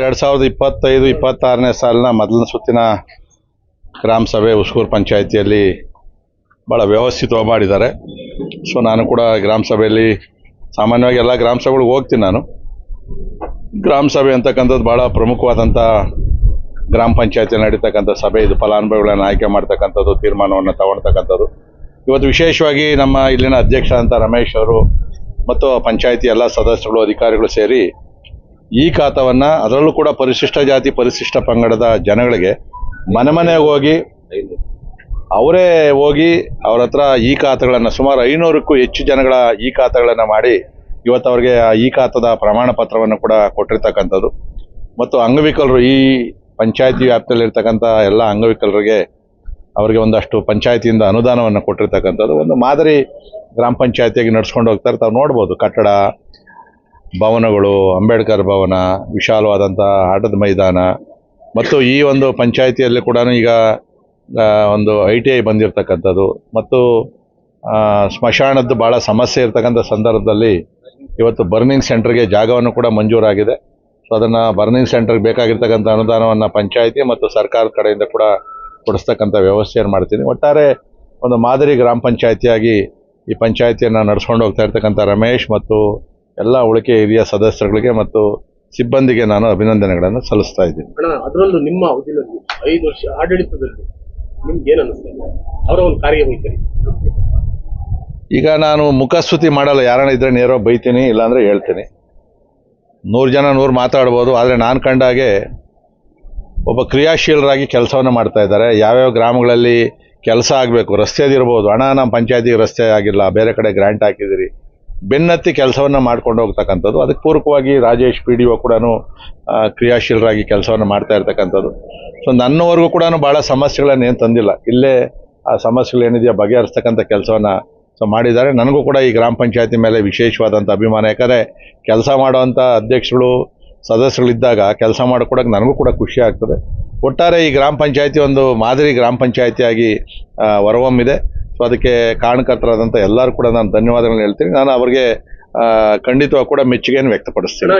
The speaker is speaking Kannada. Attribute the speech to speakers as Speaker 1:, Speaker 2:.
Speaker 1: ಎರಡು ಸಾವಿರದ ಇಪ್ಪತ್ತೈದು, ಇಪ್ಪತ್ತಾರನೇ ಸಾಲಿನ ಮೊದಲನೇ ಸುತ್ತಿನ ಗ್ರಾಮ ಸಭೆ ಉಸ್ಕೂರು ಪಂಚಾಯಿತಿಯಲ್ಲಿ ಭಾಳ ವ್ಯವಸ್ಥಿತವಾಗಿ ಮಾಡಿದ್ದಾರೆ. ಸೊ ನಾನು ಕೂಡ ಗ್ರಾಮ ಸಭೆಯಲ್ಲಿ ಸಾಮಾನ್ಯವಾಗಿ ಎಲ್ಲ ಗ್ರಾಮ ಸಭೆಗಳಿಗೆ ಹೋಗ್ತೀನಿ ನಾನು. ಗ್ರಾಮ ಸಭೆ ಅಂತಕ್ಕಂಥದ್ದು ಭಾಳ ಪ್ರಮುಖವಾದಂಥ ಗ್ರಾಮ ಪಂಚಾಯತಿಯಲ್ಲಿ ನಡೀತಕ್ಕಂಥ ಸಭೆ ಇದು. ಫಲಾನುಭವಿಗಳನ್ನು ಆಯ್ಕೆ ಮಾಡ್ತಕ್ಕಂಥದ್ದು, ತೀರ್ಮಾನವನ್ನು ತಗೊಳ್ತಕ್ಕಂಥದ್ದು. ಇವತ್ತು ವಿಶೇಷವಾಗಿ ನಮ್ಮ ಇಲ್ಲಿನ ಅಧ್ಯಕ್ಷ ಅಂತ ರಮೇಶ್ ಅವರು ಮತ್ತು ಪಂಚಾಯತಿ ಎಲ್ಲ ಸದಸ್ಯರು, ಅಧಿಕಾರಿಗಳು ಸೇರಿ ಈ ಖಾತವನ್ನ ಅದರಲ್ಲೂ ಕೂಡ ಪರಿಶಿಷ್ಟ ಜಾತಿ, ಪರಿಶಿಷ್ಟ ಪಂಗಡದ ಜನಗಳಿಗೆ ಮನೆ ಮನೆಗೆ ಹೋಗಿ ಅವರೇ ಹೋಗಿ ಅವ್ರ ಹತ್ರ ಈ ಖಾತೆಗಳನ್ನು ಸುಮಾರು ಐನೂರಕ್ಕೂ ಹೆಚ್ಚು ಜನಗಳ ಈ ಖಾತೆಗಳನ್ನು ಮಾಡಿ ಇವತ್ತು ಅವ್ರಿಗೆ ಈ ಖಾತದ ಪ್ರಮಾಣ ಪತ್ರವನ್ನು ಕೂಡ ಕೊಟ್ಟಿರ್ತಕ್ಕಂಥದ್ದು. ಮತ್ತು ಅಂಗವಿಕಲರು ಈ ಪಂಚಾಯತಿ ವ್ಯಾಪ್ತಿಯಲ್ಲಿರ್ತಕ್ಕಂಥ ಎಲ್ಲ ಅಂಗವಿಕಲರಿಗೆ ಅವರಿಗೆ ಒಂದಷ್ಟು ಪಂಚಾಯತಿಯಿಂದ ಅನುದಾನವನ್ನು ಕೊಟ್ಟಿರ್ತಕ್ಕಂಥದ್ದು. ಒಂದು ಮಾದರಿ ಗ್ರಾಮ ಪಂಚಾಯತಿಯಾಗಿ ನಡ್ಸ್ಕೊಂಡು ಹೋಗ್ತಾರೆ ತಾವು ನೋಡ್ಬೋದು ಕಟ್ಟಡ ಭವನಗಳು, ಅಂಬೇಡ್ಕರ್ ಭವನ ವಿಶಾಲವಾದಂಥ ಆಟದ ಮೈದಾನ ಮತ್ತು ಈ ಒಂದು ಪಂಚಾಯಿತಿಯಲ್ಲಿ ಕೂಡ ಈಗ ಒಂದು ಐ ಟಿ ಐ ಬಂದಿರತಕ್ಕಂಥದ್ದು ಮತ್ತು ಸ್ಮಶಾನದ್ದು ಭಾಳ ಸಮಸ್ಯೆ ಇರ್ತಕ್ಕಂಥ ಸಂದರ್ಭದಲ್ಲಿ ಇವತ್ತು ಬರ್ನಿಂಗ್ ಸೆಂಟರ್ಗೆ ಜಾಗವನ್ನು ಕೂಡ ಮಂಜೂರಾಗಿದೆ. ಸೊ ಅದನ್ನು ಬರ್ನಿಂಗ್ ಸೆಂಟರ್ಗೆ ಬೇಕಾಗಿರ್ತಕ್ಕಂಥ ಅನುದಾನವನ್ನು ಪಂಚಾಯಿತಿ ಮತ್ತು ಸರ್ಕಾರದ ಕಡೆಯಿಂದ ಕೂಡ ಕೊಡಿಸ್ತಕ್ಕಂಥ ವ್ಯವಸ್ಥೆಯನ್ನು ಮಾಡ್ತೀನಿ. ಒಟ್ಟಾರೆ ಒಂದು ಮಾದರಿ ಗ್ರಾಮ ಪಂಚಾಯಿತಿಯಾಗಿ ಈ ಪಂಚಾಯಿತಿಯನ್ನು ನಡೆಸ್ಕೊಂಡು ಹೋಗ್ತಾ ಇರ್ತಕ್ಕಂಥ ರಮೇಶ್ ಮತ್ತು ಎಲ್ಲ ಉಳಿಕೆ ಹಿರಿಯ ಸದಸ್ಯರುಗಳಿಗೆ ಮತ್ತು ಸಿಬ್ಬಂದಿಗೆ ನಾನು ಅಭಿನಂದನೆಗಳನ್ನು ಸಲ್ಲಿಸ್ತಾ ಇದ್ದೀನಿ.
Speaker 2: ಅದರಲ್ಲೂ ನಿಮ್ಮ ಅವಧಿಯಲ್ಲಿ ಐದು ವರ್ಷ ಆಡಳಿತದಲ್ಲಿ ನಿಮ್ಗೆ ಏನು ಅನಿಸ್ತಾ ಇದೆ? ಅವರ ಒಂದು ಕಾರ್ಯವೈಖರಿ.
Speaker 1: ಈಗ ನಾನು ಮುಖಸ್ತುತಿ ಮಾಡಲ್ಲ ಯಾರನ್ನ ಇದ್ರೆ ನೇರೋ ಬೈತೀನಿ ಇಲ್ಲಾಂದ್ರೆ ಹೇಳ್ತೀನಿ. ನೂರು ಜನ ನೂರು ಮಾತಾಡ್ಬೋದು ಆದರೆ ನಾನು ಕಂಡಾಗೆ ಒಬ್ಬ ಕ್ರಿಯಾಶೀಲರಾಗಿ ಕೆಲಸವನ್ನು ಮಾಡ್ತಾ ಇದ್ದಾರೆ. ಯಾವ್ಯಾವ ಗ್ರಾಮಗಳಲ್ಲಿ ಕೆಲಸ ಆಗಬೇಕು ರಸ್ತೆದಿರ್ಬೋದು ಹಣ ನಮ್ಮ ಪಂಚಾಯತಿಗೆ ರಸ್ತೆ ಆಗಿಲ್ಲ ಬೇರೆ ಕಡೆ ಗ್ರ್ಯಾಂಟ್ ಹಾಕಿದಿರಿ ಬೆನ್ನತ್ತಿ ಕೆಲಸವನ್ನು ಮಾಡ್ಕೊಂಡು ಹೋಗ್ತಕ್ಕಂಥದ್ದು. ಅದಕ್ಕೆ ಪೂರಕವಾಗಿ ರಾಜೇಶ್ ಪಿ ಡಿ ಒ ಕೂಡ ಕ್ರಿಯಾಶೀಲರಾಗಿ ಕೆಲಸವನ್ನು ಮಾಡ್ತಾ ಇರ್ತಕ್ಕಂಥದ್ದು. ಸೊ ನನ್ನವರೆಗೂ ಕೂಡ ಭಾಳ ಸಮಸ್ಯೆಗಳನ್ನು ಏನು ತಂದಿಲ್ಲ. ಇಲ್ಲೇ ಆ ಸಮಸ್ಯೆಗಳು ಏನಿದೆಯೋ ಬಗೆಹರಿಸ್ತಕ್ಕಂಥ ಕೆಲಸವನ್ನು ಸೊ, ಮಾಡಿದ್ದಾರೆ. ನನಗೂ ಕೂಡ ಈ ಗ್ರಾಮ ಪಂಚಾಯತಿ ಮೇಲೆ ವಿಶೇಷವಾದಂಥ ಅಭಿಮಾನ. ಯಾಕಂದರೆ ಕೆಲಸ ಮಾಡುವಂಥ ಅಧ್ಯಕ್ಷಗಳು ಸದಸ್ಯಗಳಿದ್ದಾಗ ಕೆಲಸ ಮಾಡಿಕೊಡೋಕೆ ನನಗೂ ಕೂಡ ಖುಷಿ ಆಗ್ತದೆ. ಒಟ್ಟಾರೆ ಈ ಗ್ರಾಮ ಪಂಚಾಯತಿ ಒಂದು ಮಾದರಿ ಗ್ರಾಮ ಪಂಚಾಯತಿಯಾಗಿ ಹೊರಹೊಮ್ಮಿದೆ. ಸೊ ಅದಕ್ಕೆ ಕಾರಣಕರ್ತರಾದಂಥ ಎಲ್ಲರೂ ಕೂಡ ನಾನು ಧನ್ಯವಾದಗಳನ್ನ ಹೇಳ್ತೀನಿ. ನಾನು ಅವರಿಗೆ ಖಂಡಿತವಾಗಿ ಕೂಡ ಮೆಚ್ಚುಗೆಯನ್ನು ವ್ಯಕ್ತಪಡಿಸ್ತೀನಿ.